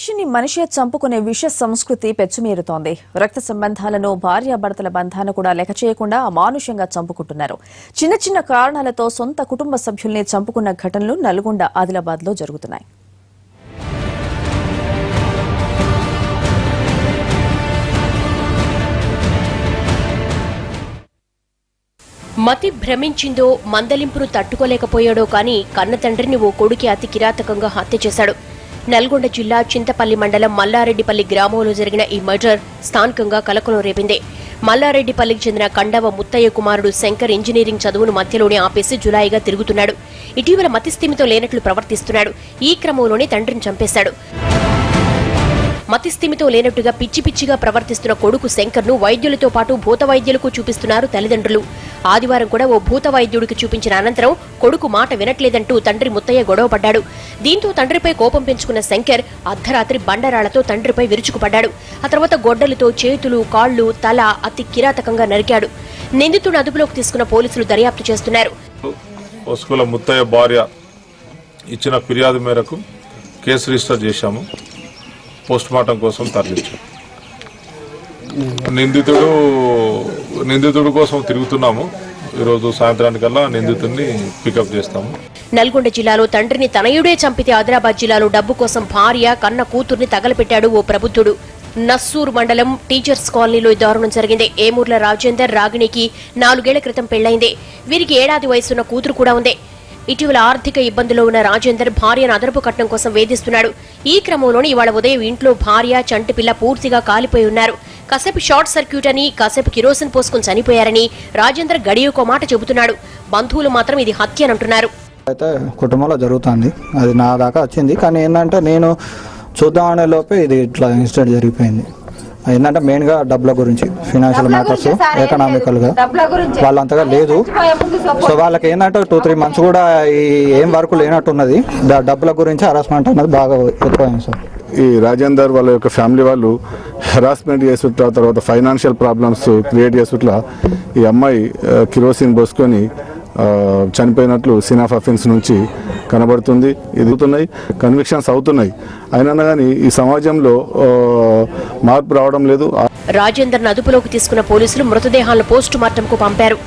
మనిషిని మనిషే చంపుకునే విష సంస్కృతి పెచ్చుమీరుతోంది. రక్త సంబంధాలను భార్యాభర్తల బంధాన్ని కూడా లెక్క చేయకుండా అమానుషంగా చంపుకుంటున్నారు. చిన్న చిన్న కారణాలతో సొంత కుటుంబ సభ్యుల్ని చంపుకున్న ఘటనలు నల్గొండ ఆదిలాబాద్లో జరుగుతున్నాయి. మతి భ్రమించిందో మందలింపును తట్టుకోలేకపోయాడో కానీ కన్న తండ్రిని ఓ కొడుకి అతి కిరాతకంగా హత్య చేశాడు. నల్గొండ జిల్లా చింతపల్లి మండలం మల్లారెడ్డిపల్లి గ్రామంలో జరిగిన ఈ మర్డర్ స్థానికంగా కలకలం రేపింది. మల్లారెడ్డిపల్లికి చెందిన కండవ ముత్తయ్య కుమారుడు శంకర్ ఇంజనీరింగ్ చదువును మధ్యలోనే ఆపేసి జులాయిగా తిరుగుతున్నాడు. ఇటీవల మతిస్థిమితో లేనట్లు ప్రవర్తిస్తున్నాడు. ఈ క్రమంలోనే తండ్రిని చంపేశాడు. మతిస్థిమితో లేనట్టుగా పిచ్చి పిచ్చిగా ప్రవర్తిస్తున్న కొడుకు శంకర్ను వైద్యులతో పాటు భూత వైద్యులకు చూపిస్తున్నారు తల్లిదండ్రులు. ఆదివారం కూడా ఓ భూత వైద్యుడికి చూపించిన అనంతరం కొడుకు మాట వినట్లేదంటూ తండ్రి ముత్తయ్య గొడవపడ్డాడు. దీంతో తండ్రిపై కోపం పెంచుకున్న శంకర్ అర్ధరాత్రి బండరాళ్ళతో తండ్రిపై విరుచుకుపడ్డాడు. ఆ తర్వాత గొడ్డలతో చేతులు కాళ్ళు తల అతి కిరాతకంగా నరికాడు. నిందితుడు అదుపులోకి తీసుకున్న పోలీసులు దర్యాప్తు చేస్తున్నారు. ముత్తయ్య భార్య ఇచ్చిన ఫిర్యాదు మేరకు కేసు రిజిస్టర్ చేశాము. పోస్ట్మార్టం కోసం తరలించాం. నిందితుడు నిందితుడు కోసం తిరుగుతున్నాము. ఈరోజు సాయంత్రానికల్లా నిందితుడిని పికప్ చేస్తాము. నల్గొండ జిల్లాలో తండ్రిని తనయుడే చంపితే ఆదిలాబాద్ జిల్లాలో డబ్బు కోసం భార్య కన్న కూతుర్ని తగలపెట్టాడు ఓ ప్రబుద్ధుడు నస్సూర్ మండలం టీచర్స్ కాలనీలో దారుణం జరిగింది. ఏమూర్ల రాజేందర్ రాగిణికి నాలుగేళ్ళ క్రితం పెళ్ళైంది వీరికి ఏడాది వయసున్న కూతురు కూడా ఉంది. ఇటీవల ఆర్థిక ఇబ్బందుల్లో ఉన్న రాజేందర్ భార్యను అదనపు కట్నం కోసం వేధిస్తున్నాడు. ఈ క్రమంలోనే ఇవాళ ఉదయం ఇంట్లో భార్య చంటి పిల్ల పూర్తిగా కాలిపోయి ఉన్నారు. కాసేపు షార్ట్ సర్క్యూట్ అని కాసేపు కిరోసిన్ పోసుకుని చనిపోయారని రాజేందర్ గడియకో మాట చెబుతున్నాడు. బంధువులు మాత్రం ఇది హత్య అని అంటున్నారు. అయితే కుటుంబంలో జరుగుతుంది. అది నా దాకా వచ్చింది. కానీ ఏంటంటే నేను చూద్దామనే లోపే ఇది ఇట్లా ఇన్సిడెంట్ జరిగిపోయింది. ఏంటంటే మెయిన్గా డబ్బుల గురించి ఫినాన్షియల్ మ్యాటర్స్ ఎకనామికల్గా వాళ్ళంతగా లేదు. సో వాళ్ళకి ఏంటంటే టూ త్రీ మంత్స్ కూడా ఈ ఏం వర్క్ లేనట్టున్నది. ద- డబ్బుల గురించి హరాస్మెంట్ అన్నది బాగా ఎక్కువైంది సార్. ఈ రాజేందర్ వాళ్ళ యొక్క ఫ్యామిలీ వాళ్ళు హెరాస్మెంట్ చేసుట్లా తర్వాత ఫైనాన్షియల్ ప్రాబ్లమ్స్ క్రియేట్ చేసుట్లా ఈ అమ్మాయి కిరోసిన్ పోసుకొని చనిపోయినట్లు సీన్ ఆఫ్ అఫెన్స్ నుంచి కనబడుతుంది. ఎదుగుతున్నాయి కన్విక్షన్స్ అవుతున్నాయి. అయినా కానీ ఈ సమాజంలో మార్పు రావడం లేదు. రాజేందర్ను అదుపులోకి తీసుకున్న పోలీసులు మృతదేహాలను పోస్టు మార్టంకు పంపారు.